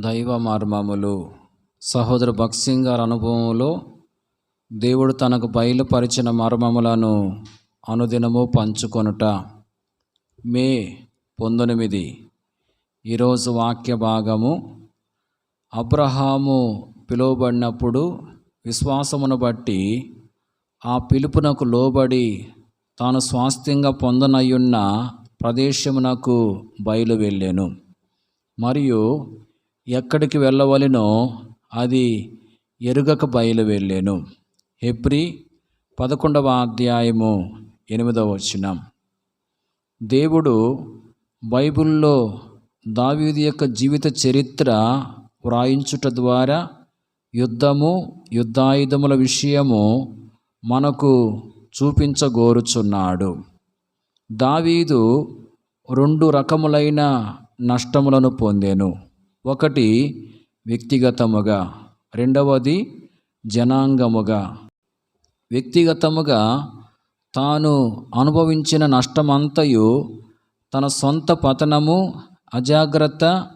దైవ మర్మములు. సహోదర భక్సింగ్ గారి అనుభవంలో దేవుడు తనకు బయలుపరిచిన మర్మములను అనుదినము పంచుకొనుట. మే పంతొమ్మిది. ఈరోజు వాక్య భాగము. అబ్రహాము పిలువబడినప్పుడు విశ్వాసమును బట్టి ఆ పిలుపునకు లోబడి తాను స్వాస్థ్యంగా పొందనయ్యున్న ప్రదేశమునకు బయలు వెళ్ళాను మరియు ఎక్కడికి వెళ్ళవలెనో అది ఎరుగక బయలు వెళ్ళాను హెబ్రి పదకొండవ అధ్యాయము ఎనిమిదవ వచనం. దేవుడు బైబిల్లో దావీదు యొక్క జీవిత చరిత్ర వ్రాయించుట ద్వారా యుద్ధము యుద్ధాయుధముల విషయము మనకు చూపించగోరుచున్నాడు. దావీదు రెండు రకములైన నష్టములను పొందాను. ఒకటి వ్యక్తిగతముగా రెండవది జనాంగముగా. వ్యక్తిగతముగా తాను అనుభవించిన నష్టమంతయు తన సొంత పతనము అజాగ్రత్త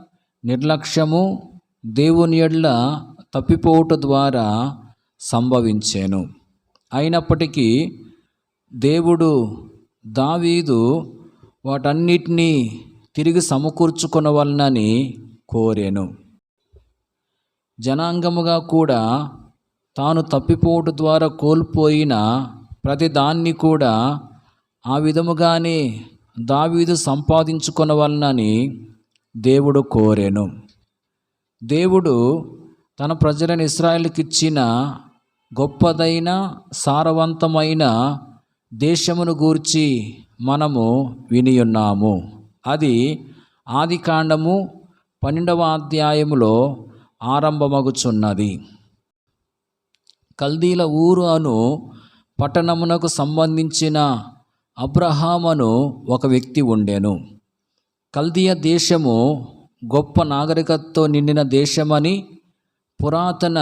నిర్లక్ష్యము దేవుని ఎడ్ల తప్పిపోవుట ద్వారా సంభవించాను. అయినప్పటికీ దేవుడు దావీదు వాటన్నిటినీ తిరిగి సమకూర్చుకునవలనని కోరెను జనాంగముగా కూడా తాను తప్పిపోటు ద్వారా కోల్పోయిన ప్రతిదాన్ని కూడా ఆ విధముగానే దావీదు సంపాదించుకొనవలనని దేవుడు కోరెను. దేవుడు తన ప్రజలను ఇస్రాయల్కి ఇచ్చిన గొప్పదైన సారవంతమైన దేశమును గూర్చి మనము వినియున్నాము. అది ఆది కాండము పన్నెండవ అధ్యాయములో ఆరంభమగుచున్నది. కల్దీల ఊరు అను పట్టణమునకు సంబంధించిన అబ్రహామను ఒక వ్యక్తి ఉండెను. కల్దీయ దేశము గొప్ప నాగరికతతో నిండిన దేశమని పురాతన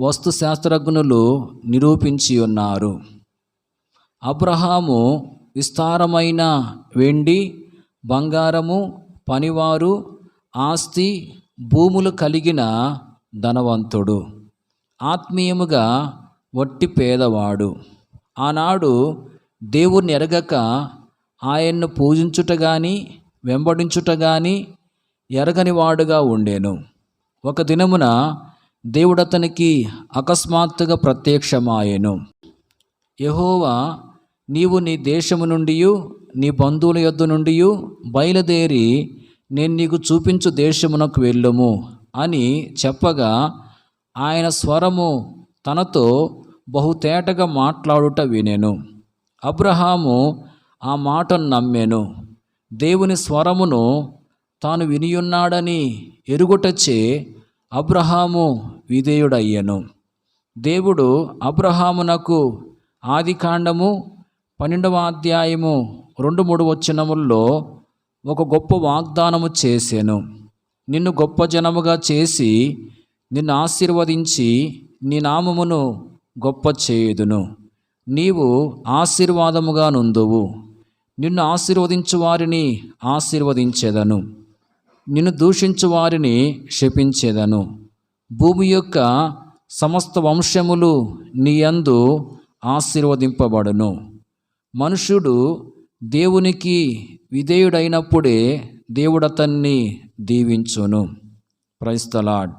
వస్తుశాస్త్రజ్ఞులు నిరూపించి ఉన్నారు. అబ్రహాము విస్తారమైన వెండి బంగారము పనివారు ఆస్తి భూములు కలిగిన ధనవంతుడు ఆత్మీయముగా వట్టి పేదవాడు. ఆనాడు దేవుణ్ణి ఎరగక ఆయన్ను పూజించుట గాని వెంబడించుట గాని ఎరగని వాడుగా ఉండేను. ఒక దినమున దేవుడు అతనికి అకస్మాత్తుగా ప్రత్యక్షమాయెను. యహోవా నీవు నీ దేశము నుండి నీ బంధువుల యొద్ద నుండి బయలుదేరి నేను నీకు చూపించు దేశమునకు వెళ్ళుము అని చెప్పగా ఆయన స్వరము తనతో బహుతేటగా మాట్లాడుట వినెను. అబ్రహాము ఆ మాటను నమ్మాను. దేవుని స్వరమును తాను వినియున్నాడని ఎరుగుటచే అబ్రహాము విధేయుడయ్యను. దేవుడు అబ్రహామునకు ఆది కాండము పన్నెండవ అధ్యాయము రెండు మూడు వచ్చినముల్లో ఒక గొప్ప వాగ్దానము చేశాను నిన్ను గొప్ప జనముగా చేసి నిన్ను ఆశీర్వదించి నీ నామమును గొప్ప చేయుదును. నీవు ఆశీర్వాదముగా నుందువు. నిన్ను ఆశీర్వదించు వారిని ఆశీర్వదించేదను. నిన్ను దూషించు వారిని క్షపించేదను. భూమి యొక్క సమస్త వంశములు నీ యందు ఆశీర్వదింపబడును. మనుషుడు దేవునికి విధేయుడైనప్పుడే దేవుడు అతన్ని దీవించును. ప్రైస్తలాడ్